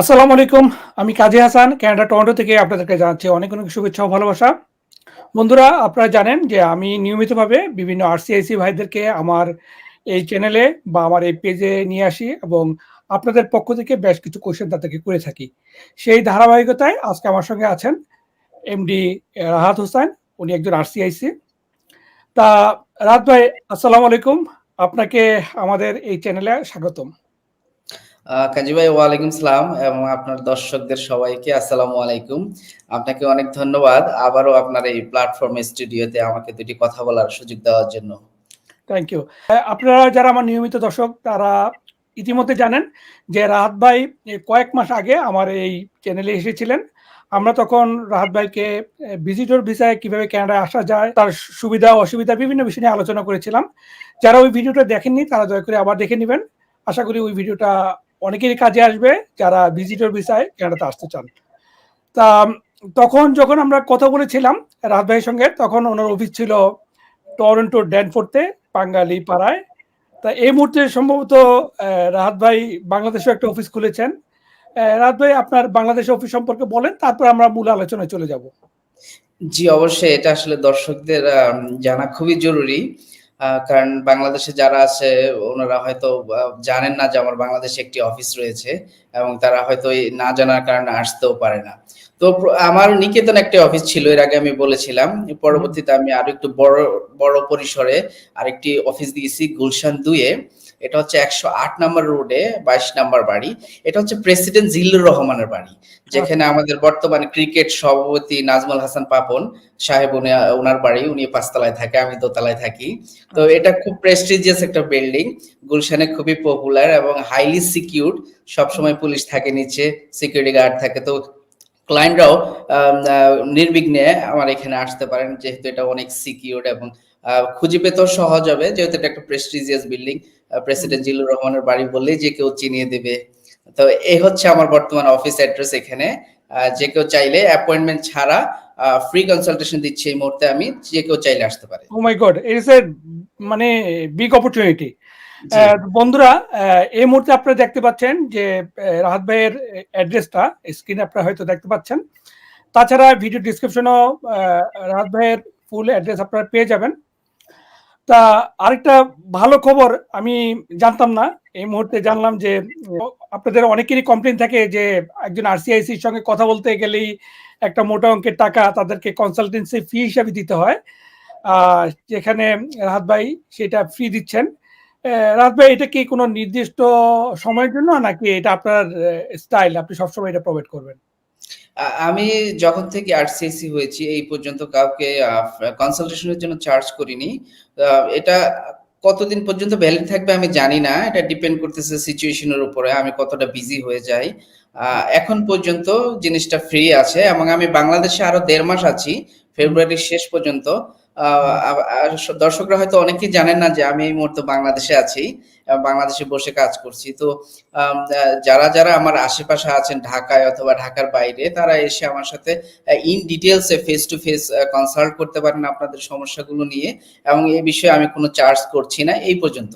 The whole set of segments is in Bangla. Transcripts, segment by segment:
আসসালামু আলাইকুম। আমি কাজী হাসান, কানাডা টরন্টো থেকে আপনাদেরকে জানাচ্ছি অনেক, অনেক শুভেচ্ছা ও ভালোবাসা। বন্ধুরা আপনারা জানেন যে আমি নিয়মিতভাবে বিভিন্ন আরসিআইসি ভাইদেরকে আমার এই চ্যানেলে বা আমার এই পেজে নিয়ে আসি এবং আপনাদের পক্ষ থেকে বেশ কিছু কোয়েশ্চেন তাদেরকে করে থাকি। সেই ধারাবাহিকতায় আজকে আমার সঙ্গে আছেন এমডি রাহাত হোসেন। উনি একজন আরসিআইসি। তা রাহাত ভাই আসসালামু আলাইকুম। আপনাকে আমাদের এই চ্যানেলে স্বাগতম। কাজী ভাই ওয়ালাইকুম সালাম এবং আপনার দর্শকদের সবাইকে আসসালামু আলাইকুম। আপনাকে অনেক ধন্যবাদ। আবারও আপনার এই প্ল্যাটফর্ম স্টুডিওতে আমাকে দুটি কথা বলার সুযোগ দেওয়ার জন্য। Thank you. আপনারা যারা আমার নিয়মিত দর্শক তারা ইতিমধ্যে জানেন যে রাহাত ভাই কয়েক মাস আগে আমার এই চ্যানেলে এসেছিলেন। আমরা তখন রাহাত ভাইকে ভিজিটর ভিসায় কীভাবে কানাডায় আসা যায়, তার সুবিধা অসুবিধা বিভিন্ন বিষয় নিয়ে আলোচনা করেছিলাম। যারা ওই ভিডিওটা দেখেননি তারা দয়া করে আবার দেখে নিবেন। আশা করি ওই ভিডিওটা অনেকেরই কাজে আসবে যারা ভিজিটর ভিসায় কানাডাতে আসতে চান। তা তখন যখন আমরা কথা বলেছিলাম রাহাত ভাইয়ের সঙ্গে তখন ওনার অফিস ছিল টরন্টোর ড্যানফোর্থে বাঙালি পাড়ায়। তা এই মুহূর্তে সম্ভবত রাহাত ভাই বাংলাদেশেও একটা অফিস খুলেছেন। রাহাত ভাই আপনার বাংলাদেশের অফিস সম্পর্কে বলেন তারপর আমরা মূল আলোচনায় চলে যাব। জি, অবশ্যই এটা আসলে দর্শকদের জানা খুবই জরুরি। কারণ বাংলাদেশে যারা আছে ওনারা হয়তো জানেন না যে আমার বাংলাদেশে একটি অফিস রয়েছে এবং তারা হয়তো না জানার কারণে আসতেও পারে না। তো আমার নিকেতন একটি অফিস ছিল এর আগে আমি বলেছিলাম। পরবর্তীতে আমি আরও একটু বড়, বড় পরিসরে আরেকটি অফিস দিয়েছি গুলশান ২ এ। এটা হচ্ছে ১০৮ নাম্বার রোডে ২২ নাম্বার বাড়ি। এটা হচ্ছে প্রেসিডেন্ট জিল্লুর রহমানের বাড়ি। যেখানে। আমাদের বর্তমান ক্রিকেট সভাপতি নাজমুল হাসান পাপন সাহেব উনি আ উনার বাড়ি। উনি পাঁচতলায় থাকে, আমি দোতলায় থাকি। তো আচ্ছা। এটা খুব প্রেস্টিজিয়াস একটা বিল্ডিং। গুলশানে খুবই পপুলার এবং হাইলি সিকিউরড। সবসময় পুলিশ থাকে নিচে, সিকিউরিটি গার্ড থাকে। তো ক্লায়েন্টরাও নির্বিঘ্নে আমার এখানে আসতে পারেন। যেহেতু এটা অনেক সিকিউরড এবং খুঁজে পেতেও সহজ হবে। যেহেতু এটা একটা প্রেস্টিজিয়াস বিল্ডিং। প্রেসিডেন্ট জিল্লুর রহমানের বাড়ি বললেই যে কেউ চিনিয়ে দেবে। তো এই হচ্ছে আমার বর্তমান অফিস অ্যাড্রেস এখানে। যে কেউ চাইলে অ্যাপয়েন্টমেন্ট ছাড়া ফ্রি কনসালটেশন দিচ্ছি এই মুহূর্তে আমি। যে কেউ চাইলে আসতে পারে। ও মাই গড! ইট ইস এ মানে বিগ অপরচুনিটি। বন্ধুরা এই মুহূর্তে আপনারা দেখতে পাচ্ছেন যে রাহাত ভাইয়ের অ্যাড্রেসটা স্ক্রিনে আপনারা হয়তো দেখতে পাচ্ছেন। তাছাড়া ভিডিও ডেসক্রিপশনেও রাহাত ভাইয়ের ফুল অ্যাড্রেস আপনারা পেয়ে যাবেন। তা আরেকটা ভালো খবর আমি জানতাম না। এই মুহূর্তে জানলাম যে, আপনাদের অনেকেরই কমপ্লেন থাকে যে, একজন আরসিআইসির সঙ্গে কথা বলতে গেলেই একটা মোটা অঙ্কের টাকা তাদেরকে কনসালটেন্সি ফি হিসাবে দিতে হয়। যেখানে রাহাত ভাই সেটা ফ্রি দিচ্ছেন। রাহাত ভাই, এটা কি কোন নির্দিষ্ট সময়ের জন্য নাকি এটা আপনার স্টাইল আপনি সবসময় এটা প্রোভাইড করবেন? আমি যখন থেকে আরসিএসি হয়েছি, এই পর্যন্ত কাউকে কনসালটেশনের জন্য চার্জ করিনি। এটা কতদিন পর্যন্ত ভ্যালিড থাকবে আমি জানি না। এটা ডিপেন্ড করতেছে সিচুয়েশনের উপরে, আমি কতটা বিজি হয়ে যাই। এখন পর্যন্ত জিনিসটা ফ্রি আছে এবং আমি বাংলাদেশে আরও দেড় মাস আছি। ফেব্রুয়ারির শেষ পর্যন্ত। দর্শকরা হয়তো অনেকেই জানেন না যে আমি এই মুহূর্তে বাংলাদেশে আছি। বাংলাদেশে বসে কাজ করছি। তো যারা, যারা আমার আশেপাশে আছেন ঢাকায় অথবা ঢাকার বাইরে তারা এসে আমার সাথে in details a face to face consult করতে পারেন আপনাদের সমস্যাগুলো নিয়ে এবং এ বিষয়ে আমি কোনো চার্জ করছি না এই পর্যন্ত।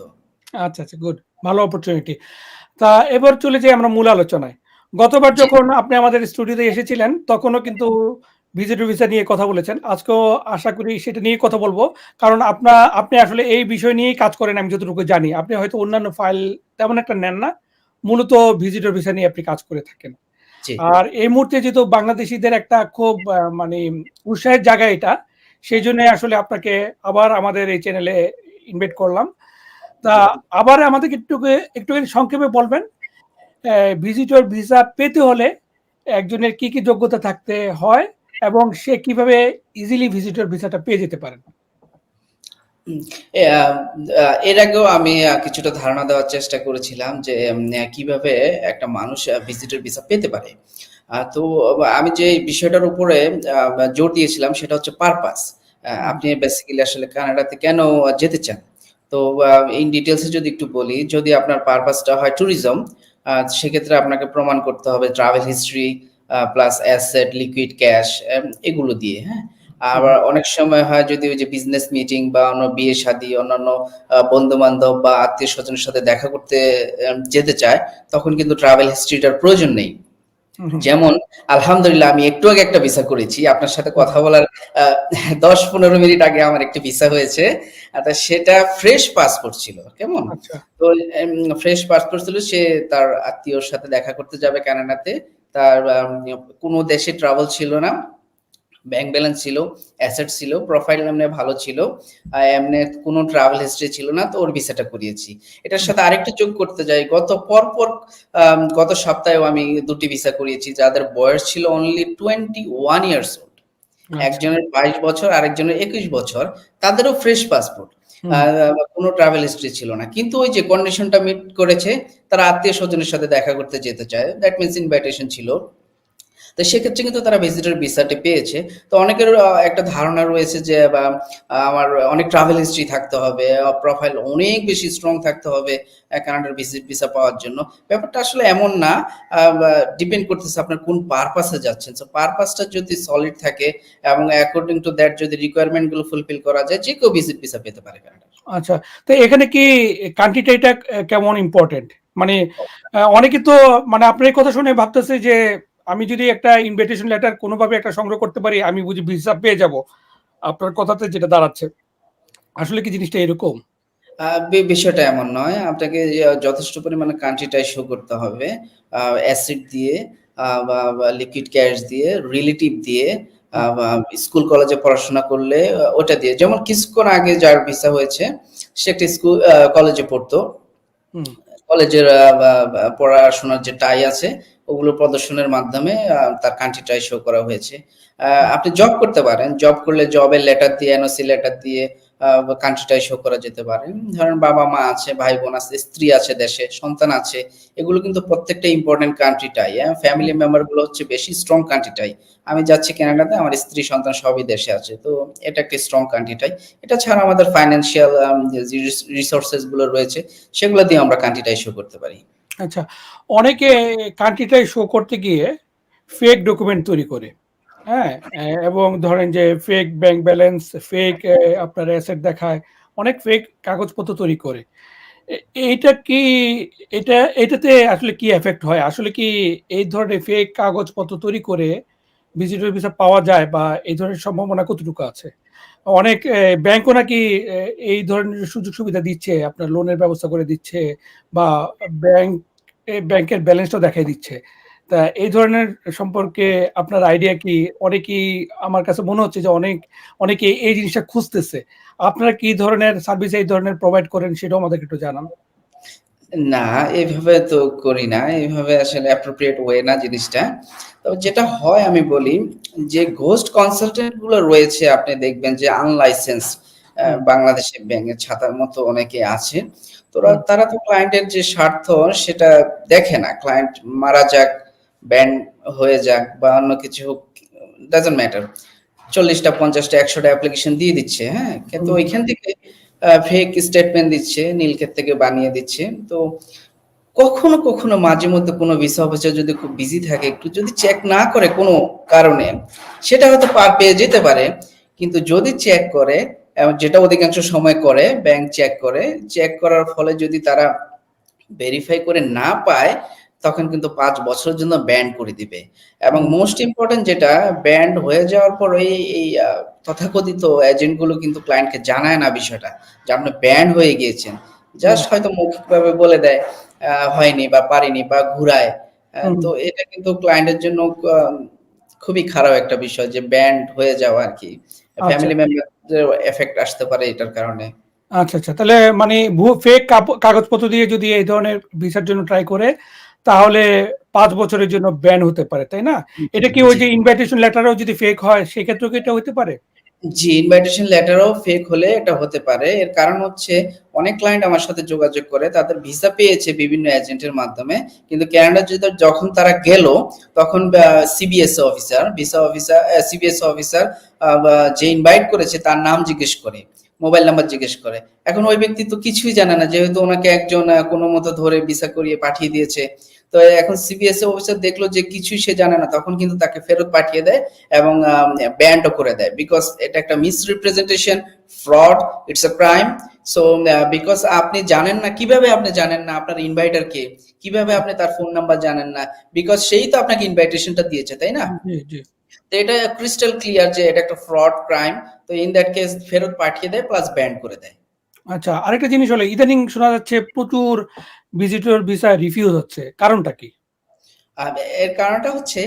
আচ্ছা, আচ্ছা গুড। ভালো অপরচুনিটি। তা এবার চলে যাই আমরা মূল আলোচনায়। গতবার যখন আপনি আমাদের স্টুডিওতে এসেছিলেন তখনও কিন্তু ভিজিটর ভিসা নিয়ে কথা বলেছেন। আজকেও আশা করি সেটা নিয়ে কথা বলব কারণ আপনা আপনি আসলে এই বিষয় নিয়েই কাজ করেন আমি যতটুকু জানি। আপনি হয়তো অন্যান্য ফাইল তেমন একটা নেন না। মূলত ভিজিটর ভিসা নিয়ে আপনি কাজ করে থাকেন। আর এই মুহূর্তে যেহেতু বাংলাদেশীদের একটা খুব মানে উৎসাহের জায়গা এটা। সেজন্যই আসলে আপনাকে আবার আমাদের এই চ্যানেলে ইনভাইট করলাম। তা আবার আমাদেরকে একটু একটুখানি সংক্ষেপে বলবেন ভিজিটর ভিসা পেতে হলে একজনের কি, কি যোগ্যতা থাকতে হয় এবং সে কীভাবে ইজিলি ভিজিটর ভিসাটা পেয়ে যেতে পারেন? এর আগেও আমি কিছুটা ধারণা দেওয়ার চেষ্টা করেছিলাম যে কীভাবে একটা মানুষ ভিজিটর ভিসা পেতে পারে। তো আমি যে বিষয়টার উপরে জোর দিয়েছিলাম সেটা হচ্ছে পারপাস। আপনি বেসিক্যালি আসলে কানাডাতে কেন যেতে চান? তো ইন ডিটেইলস এ যদি একটু বলি, যদি আপনার পারপাসটা হয় ট্যুরিজম সেক্ষেত্রে আপনাকে প্রমাণ করতে হবে travel history plus asset, liquid cash এগুলো দিয়ে, হ্যাঁ? আবার অনেক সময় হয় যদি ওই যে বিজনেস মিটিং বা অন্য বিয়ে-শাদী অন্যান্য বন্ধু-বান্ধব বা আত্মীয় স্বজনের সাথে দেখা করতে যেতে চায়, তখন কিন্তু ট্রাভেল হিস্ট্রিটার প্রয়োজন নেই। যেমন আলহামদুলিল্লাহ আমি একটু আগে একটা ভিসা করেছি। আপনার সাথে কথা বলার আ ১০-১৫ মিনিট আগে আমার একটি ভিসা হয়েছে। তা সেটা ফ্রেশ পাসপোর্ট ছিল। কেমন? আচ্ছা। তো ফ্রেশ পাসপোর্ট ছিল সে তার আত্মীয়র সাথে দেখা করতে যাবে কানাডাতে। তার কোনো দেশে ট্রাভেল ছিল না। ব্যাংক ব্যালেন্স ছিল, অ্যাসেট ছিল, প্রোফাইল এমনি ভালো ছিল। এমনি কোনো ট্রাভেল হিস্ট্রি ছিল না। তো ওর ভিসাটা করিয়েছি। এটার সাথে আরেকটা যোগ করতে যাই। গত পরপর গত সপ্তাহেও আমি দুটি ভিসা করিয়েছি যাদের বয়স ছিল অনলি 21 ইয়ার্স ওল্ড। একজনের ২২ বছর, আরেকজনের ২১ বছর। তাদেরও ফ্রেশ পাসপোর্ট। আ ট্রাভেল হিস্ট্রি ছিল না। কিন্তু ওই যে কন্ডিশনটা মিট করেছে, তারা আত্মীয় স্বজনের সাথে দেখা করতে যেতে চায়। দ্যাট মিনস ইনভাইটেশন ছিল। তো সেক্ষেত্রে কিন্তু তারা ভিজিটর ভিসাটি পেয়েছে। তো অনেকের একটা ধারণা রয়েছে যে বা আমার অনেক ট্রাভেল হিস্ট্রি থাকতে হবে, প্রোফাইল অনেক বেশি স্ট্রং থাকতে হবে কানাডার ভিজিট ভিসা পাওয়ার জন্য। ব্যাপারটা আসলে এমন না। ডিপেন্ড করতেছে আপনার কোন পারপাসে যাচ্ছেন। সো পারপাসটা যদি সলিড থাকে এবং অ্যাকর্ডিং টু দ্যাট যদি রিকোয়ারমেন্টগুলো ফুলফিল করা যায়, যে কেউ ভিজিট ভিসা পেতে পারে কানাডার। আচ্ছা। তো এখানে কি কান্ট্রিটা এটা কেমন ইম্পর্টেন্ট মানে অনেকে তো মানে আপনার কথা শুনে ভাবতেছে যে আমি যদি একটা ইনভিটেশন লেটার কোনোভাবে একটা সংগ্রহ করতে পারি, আমি বুঝি ভিসা পেয়ে যাব। আপনার কথাতে যেটা দাঁড়াচ্ছে। আসলে কি জিনিসটা এরকম? বিষয়টা এমন নয়। আপনাকে যথেষ্ট পরিমাণে কান্ট্রিটাই শো করতে হবে। অ্যাসিড দিয়ে বা লিকুইড ক্যাশ দিয়ে, রিলেটিভ দিয়ে, স্কুল কলেজে পড়াশোনা করলে ওটা দিয়ে। যেমন কিছুক্ষণ আগে যার ভিসা হয়েছে, সে একটা স্কুল কলেজে পড়তো। কলেজের পড়াশোনার যে টাই আছে, ওগুলো প্রদর্শনের মাধ্যমে তার কান্ট্রিটাই শো করা হয়েছে। আপনি জব করতে পারেন। জব করলে জবের লেটার দিয়ে, এনওসি লেটার দিয়ে কান্ট্রিটাই শো করা যেতে পারে। ধরেন বাবা-মা আছে, ভাই-বোন আছে, স্ত্রী আছে দেশে, সন্তান আছে। এগুলো কিন্তু প্রত্যেকটা ইম্পোর্টেন্ট কান্ট্রিটাই, হ্যাঁ? ফ্যামিলি হুম। মেম্বারগুলো হচ্ছে বেশি স্ট্রং কান্ট্রিটাই। আমি যাচ্ছি কানাডাতে, আমার স্ত্রী, সন্তান সবই দেশে আছে। তো এটা একটি স্ট্রং কান্ট্রিটাই। এটা ছাড়া আমাদের ফাইন্যান্সিয়াল আম যে রিস রিসোর্সেসগুলো রয়েছে, সেগুলো দিয়ে আমরা কান্ট্রিটাই শো করতে পারি। আচ্ছা। অনেকে কান্ট্রিটাই শো করতে গিয়ে ফেক ডকুমেন্ট তৈরি করে। হ্যাঁ? এবং ধরেন যে ফেক ব্যাংক ব্যালেন্স, ফেক আপনার অ্যাসেট দেখায়। অনেক ফেক কাগজপত্র তৈরি করে। এইটা কি এটা এটাতে আসলে কি এফেক্ট হয়? আসলে কি এই ধরনের ফেক কাগজপত্র তৈরি করে ভিজিটর ভিসা পাওয়া যায় বা এই ধরনের সম্ভাবনা কতটুকু আছে? অনেক ব্যাংকও নাকি এই ধরনের সুযোগ সুবিধা দিচ্ছে। আপনার লোনের ব্যবস্থা করে দিচ্ছে বা ব্যাংক ব্যাংকের ব্যালেন্সটাও দেখাই দিচ্ছে। তা এই ধরনের সম্পর্কে আপনার আইডিয়া কি? অনেকেই আমার কাছে মনে হচ্ছে যে অনেক, অনেকে এই জিনিসটা খুঁজতেছে। আপনারা কি ধরনের সার্ভিস এই ধরনের প্রোভাইড করেন সেটাও আমাদেরকে একটু জানান। না, এভাবে তো করি না। এভাবে আসলে অ্যাপ্রোপ্রিয়েট ওয়ে না জিনিসটা। তবে যেটা হয় আমি বলি যে ঘোস্ট কনসালটেন্টগুলো রয়েছে আপনি দেখবেন যে আনলাইসেন্স। বাংলাদেশে ব্যাঙের ছাতার মতো অনেকে আছে। তোরা হুম। তারা তো ক্লায়েন্টের যে স্বার্থ সেটা দেখে না। ক্লায়েন্ট মারা যাক, ব্যান্ড হয়ে যাক বা অন্য কিছু হোক, ডাজন্ট ম্যাটার। ৪০ টা, ৫০ টা, ১০০ টা অ্যাপ্লিকেশন দিয়ে দিচ্ছে, হ্যাঁ? কিন্তু ওইখান থেকে ফেক স্টেটমেন্ট দিচ্ছে, নীলক্ষেত থেকে বানিয়ে দিচ্ছে। তো কখনো, কখনো মাঝে মধ্যে কোনো ভিসা অফিসার যদি খুব বিজি থাকে, একটু যদি চেক না করে কোনো কারণে, সেটা হয়তো পার পেয়ে যেতে পারে। কিন্তু যদি চেক করে যেটা অধিকাংশ সময় করে, ব্যাংক চেক করে। চেক করার ফলে যদি তারা ভেরিফাই করে না পায়, তখন কিন্তু পাঁচ বছরের জন্য ব্যান্ড করে দিবে। এবং মোস্ট ইম্পোর্টেন্ট যেটা ব্যান্ড হয়ে যাওয়ার পর এই তথাকথিত এজেন্টগুলো কিন্তু ক্লায়েন্টকে জানায় না বিষয়টা। যে আপনি ব্যান্ড হয়ে গিয়েছেন। জাস্ট হয়তো মৌখিকভাবে বলে দেয় হয়নি বা পারিনি বা ঘুরায়। তো এটা কিন্তু ক্লায়েন্টের জন্য খুবই খারাপ একটা বিষয় যে ব্যান্ড হয়ে যাওয়া আরকি। আচ্ছা। ফ্যামিলি মেম্বারদেরও এফেক্ট আসতে পারে এটার কারণে। আচ্ছা, আচ্ছা। তাহলে মানে ভুয়ো ফেক কাগজপত্র দিয়ে যদি এই ধরনের ভিসার জন্য ট্রাই করে, তাহলে পাঁচ বছরের জন্য ব্যান হতে পারে, তাই না? এটা কি ওই যে ইনভাইটেশন লেটারেও যদি ফেক হয়, সেক্ষেত্রেও কি এটা হতে পারে? জি, ইনভাইটেশন লেটারও ফেক হলে এটা হতে পারে। এর কারণ হচ্ছে অনেক ক্লায়েন্ট আমার সাথে যোগাযোগ করে। তাদের ভিসা পেয়েছে বিভিন্ন এজেন্টের মাধ্যমে। কিন্তু কানাডা যেতে যখন তারা গেল, তখন CBS officer, visa officer CBS officer যে ইনভাইট করেছে তার নাম জিজ্ঞেস করে। মোবাইল নাম্বার জিজ্ঞেস করে। এখন ওই ব্যক্তি তো কিছুই জানে না। যেহেতু ওনাকে একজন কোনো মতো ধরে ভিসা করিয়ে পাঠিয়ে দিয়েছে। তো এখন সিবিএস অফিসার দেখল যে কিছুই সে জানে না তখন কিন্তু তাকে ফেরত পাঠিয়ে দেয় এবং ব্যান্ডও করে দেয়। বিকজ এটা একটা misrepresentation fraud it's a crime so because আপনি জানেন না কীভাবে আপনি জানেন না আপনার ইনভাইটার কে? কীভাবে আপনি তার ফোন নাম্বার জানেন না? বিকজ সেই তো আপনাকে ইনভাইটেশনটা দিয়েছে তাই না? তো এটা ক্রিস্টাল ক্লিয়ার যে এটা একটা ফ্রড ক্রাইম তো ইন দ্যাট কেস ফেরত পাঠিয়ে দেয় প্লাস ব্যান্ড করে দেয়। আচ্ছা আরেকটা জিনিস হলো ইদানিং শোনা যাচ্ছে প্রচুর ভিজিটর ভিসা রিফিউজ হচ্ছে কারণটা কি? আর এর কারণটা হচ্ছে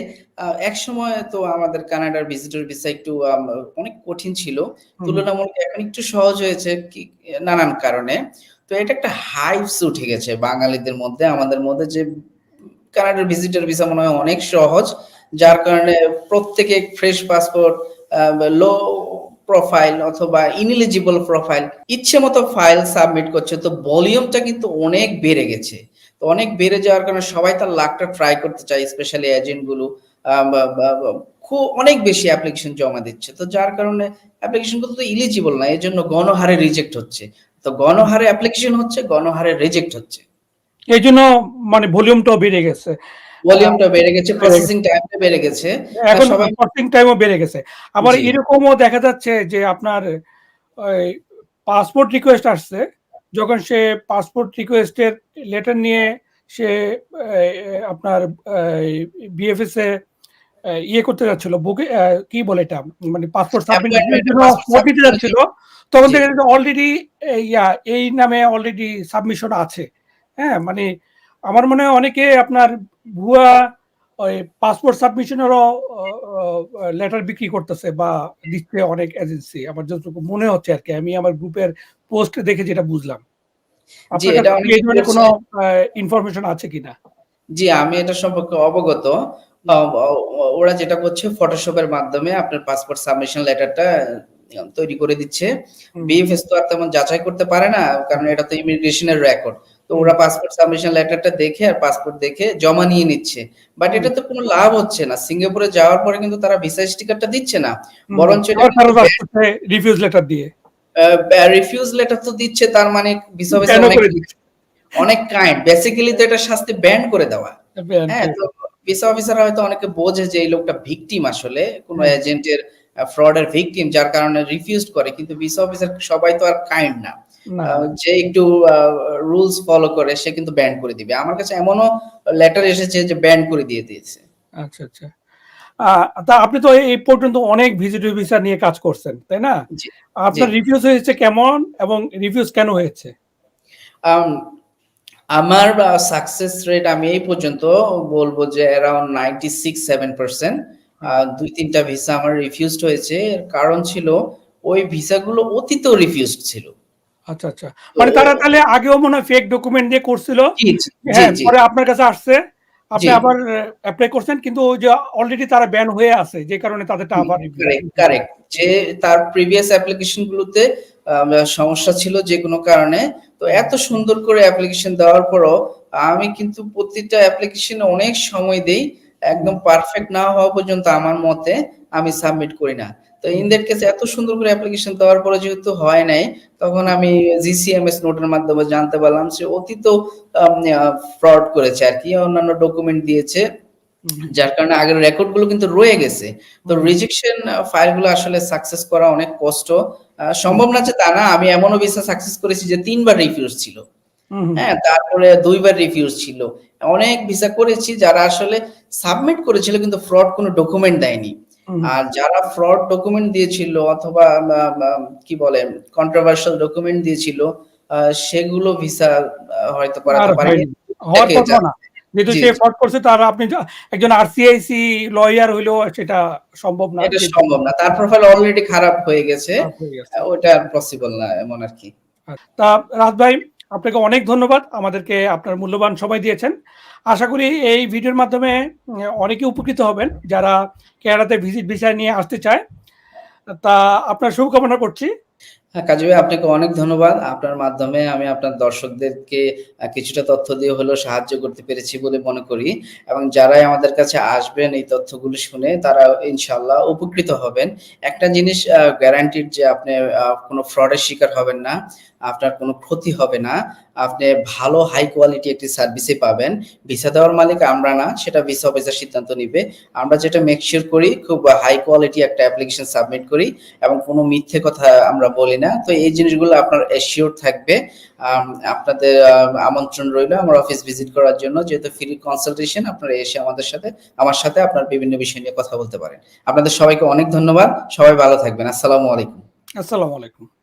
এক সময় তো আমাদের কানাডার ভিজিটর ভিসা একটু অনেক কঠিন ছিল। তুলনামূলক এখন একটু সহজ হয়েছে কি নানান কারণে। তো এটা একটা হাইপস উঠে গেছে বাঙালিদের মধ্যে আমাদের মধ্যে যে কানাডার ভিজিটর ভিসা মনে হয় অনেক সহজ যার কারণে প্রত্যেকে ফ্রেশ পাসপোর্ট লো প্রোফাইল অথবা ইনএলিজিবল প্রোফাইল ইচ্ছে মতো ফাইল সাবমিট করছে, তো ভলিউমটা কিন্তু অনেক বেড়ে গেছে। তো অনেক বেড়ে যাওয়ার কারণে সবাই তার লাখটা ট্রাই করতে চায় স্পেশালি এজেন্টগুলো খুব অনেক বেশি অ্যাপ্লিকেশন জমা দিচ্ছে। তো যার কারণে অ্যাপ্লিকেশনগুলো তো ইলিজিবল না এই জন্য গণহারে রিজেক্ট হচ্ছে। তো গণহারে অ্যাপ্লিকেশন হচ্ছে, গণহারে রিজেক্ট হচ্ছে। এই জন্য মানে ভলিউমটাও বেড়ে গেছে। ভলিউমটা বেড়ে গেছে প্রসেসিং টাইমটা বেড়ে গেছে। এখন প্রসেসিং টাইমও বেড়ে গেছে। আবার এরকমও দেখা যাচ্ছে যে আপনার পাসপোর্ট রিকোয়েস্ট আসছে যখন সে পাসপোর্ট রিকোয়েস্টের লেটার নিয়ে সে আপনার বিএফএস এ ইয়ে করতে যাচ্ছিল বুকে কি বলে এটা? মানে পাসপোর্ট সাবমিট দিতে যাচ্ছিল তখন জি। অলরেডি ইয়া এই নামে অলরেডি সাবমিশন আছে। হ্যাঁ মানে আমার মনে হয় অনেকে আপনার ভুয়া ওই পাসপোর্ট সাবমিশনেরও লেটার বিক্রি করতেছে বা দিচ্ছে অনেক এজেন্সি আমার যতটুকু মনে হচ্ছে আর কি আমি আমার গ্রুপের পোস্ট দেখে যেটা বুঝলাম। আপনার। কোনো ইনফরমেশন আছে কিনা? জি আমি এটা সম্পর্কে অবগত। ওরা যেটা করছে ফটোশপের মাধ্যমে আপনার পাসপোর্ট সাবমিশন লেটারটা তৈরি করে দিচ্ছে। বিএফএস তো আর তেমন যাচাই করতে পারে না কারণ এটা তো ইমিগ্রেশনের রেকর্ড তো ওরা পাসপোর্ট সাবমিশন লেটারটা দেখে আর পাসপোর্ট দেখে জমা নিয়ে নিচ্ছে। বাট এটা তো কোনো লাভ হচ্ছে না। সিঙ্গাপুরে যাওয়ার পরে কিন্তু তারা ভিসা স্টিকারটা দিচ্ছে না। বরঞ্চ রিফিউজ লেটার দিয়ে। রিফিউজ লেটার তো দিচ্ছে তার মানে ভিসা অনেক অনেক কাইন্ড বেসিক্যালি তো এটা শাস্তি ব্যান্ড করে দেওয়া। হ্যাঁ তো ভিসা অফিসার হয়তো অনেকে বোঝে যে এই লোকটা ভিকটিম আসলে কোনো। এজেন্টের ফ্রডের ভিকটিম যার কারণে রিফিউজ করে। কিন্তু ভিসা অফিসার সবাই তো আর কাইন্ড না। যে একটু রুলস ফলো করে সে কিন্তু ব্যান করে দিবে। আমার কাছে এমনও লেটার এসেছে যে ব্যান করে দিয়ে দিয়েছে। আচ্ছা আচ্ছা। তা আপনি তো এই পর্যন্ত অনেক ভিজিটর ভিসা নিয়ে কাজ করছেন তাই না? আপনার রিভিউজ হয়েছে কেমন এবং রিভিউজ কেন হয়েছে? আমার সাকসেস রেট আমি এই পর্যন্ত বলব যে around ninety six seven percent দুই তিনটা ভিসা আমার রিফিউজড হয়েছে। কারণ ছিল ওই ভিসাগুলো অতীত রিফিউজড ছিল। আচ্ছা আচ্ছা। মানে তারা তাহলে আগেও মনে হয় ফেক ডকুমেন্ট দিয়ে করছিল হ্যাঁ পরে আপনার কাছে আসছে। আপনি আবার অ্যাপ্লাই করছেন কিন্তু ওই যে অলরেডি তারা ব্যান হয়ে আছে যে কারণে তাদেরটা আবার কারেক্ট যে তার প্রিভিয়াস অ্যাপ্লিকেশন গুলোতে সমস্যা ছিল যে কোনো কারণে তো এত সুন্দর করে অ্যাপ্লিকেশন দেওয়ার পরও আমি কিন্তু প্রতিটা অ্যাপ্লিকেশনে অনেক সময় দেই একদম পারফেক্ট না হওয়া পর্যন্ত আমার মতে আমি সাবমিট করি না। তো ইন দ্যাট কেস এত সুন্দর করে অ্যাপ্লিকেশন দেওয়ার পরে যেহেতু হয় নাই তখন আমি জিসিএমএস নোটের মাধ্যমে জানতে পারলাম সে অতীত ফ্রড করেছে আর কি অন্যান্য ডকুমেন্ট দিয়েছে যার কারণে আগের রেকর্ডগুলো কিন্তু রয়ে গেছে। তো রিজেকশন ফাইলগুলো আসলে সাকসেস করা অনেক কষ্ট। সম্ভব না যে তা না আমি এমনও ভিসা সাকসেস করেছি যে তিনবার রিফিউজ ছিল। হ্যাঁ তারপরে দুইবার রিফিউজ ছিল। অনেক ভিসা করেছি যারা আসলে সাবমিট করেছিল কিন্তু ফ্রড কোনো ডকুমেন্ট দেয়নি। আর যারা ফ্রড ডকুমেন্ট দিয়েছিল অথবা কি বলে কন্ট্রোভার্সিয়াল ডকুমেন্ট দিয়েছিল সেগুলো ভিসা হয়তো করাতে পারেনি। হওয়ার কথা না। যেহেতু সে। ফ্রড করছে তার আপনি একজন আরসিআইসি লয়ার হইলেও সেটা সম্ভব না। এটা সম্ভব না। তার প্রোফাইল অলরেডি খারাপ হয়ে গেছে। ওটা পসিবল না এমন আর কি। তা রাজ ভাই আপনাকে অনেক ধন্যবাদ। আমাদেরকে আপনার মূল্যবান সময় দিয়েছেন। আশা করি এই ভিডিওর মাধ্যমে অনেকে উপকৃত হবেন যারা কেরালাতে ভিজিট বিষয় নিয়ে আসতে চায়। তা আপনার শুভকামনা করছি। হ্যাঁ কাজী ভাই, আপনাকে অনেক ধন্যবাদ। আপনার মাধ্যমে আমি আপনার দর্শকদেরকে কিছুটা তথ্য দিয়ে হলেও সাহায্য করতে পেরেছি বলে মনে করি। এবং যারাই আমাদের কাছে আসবেন, এই তথ্যগুলো শুনে তারা ইনশাল্লাহ উপকৃত হবেন। একটা জিনিস গ্যারান্টিড যে আপনি কোনো ফ্রডের শিকার হবেন না। আপনার কোনো ক্ষতি হবে না। আপনি ভালো হাই কোয়ালিটি একটি সার্ভিসে পাবেন। ভিসা দেওয়ার মালিক আমরা না, সেটা ভিসা অফিসার সিদ্ধান্ত নিবে। আমরা যেটা মেকশিওর করি, খুব হাই কোয়ালিটি একটা অ্যাপ্লিকেশন সাবমিট করি এবং কোনো মিথ্যে কথা আমরা বলি না। তো এই জিনিসগুলো আপনার এশিওর থাকবে। আপনাদের আমন্ত্রণ রইল আমার অফিস ভিজিট করার জন্য। যেহেতু ফ্রি কনসালটেশন আপনারা এসে আমাদের সাথে, আমার সাথে আপনার বিভিন্ন বিষয় নিয়ে কথা বলতে পারেন। আপনাদের সবাইকে অনেক ধন্যবাদ। সবাই ভালো থাকবেন। আসসালামু আলাইকুম। আসসালামু আলাইকুম।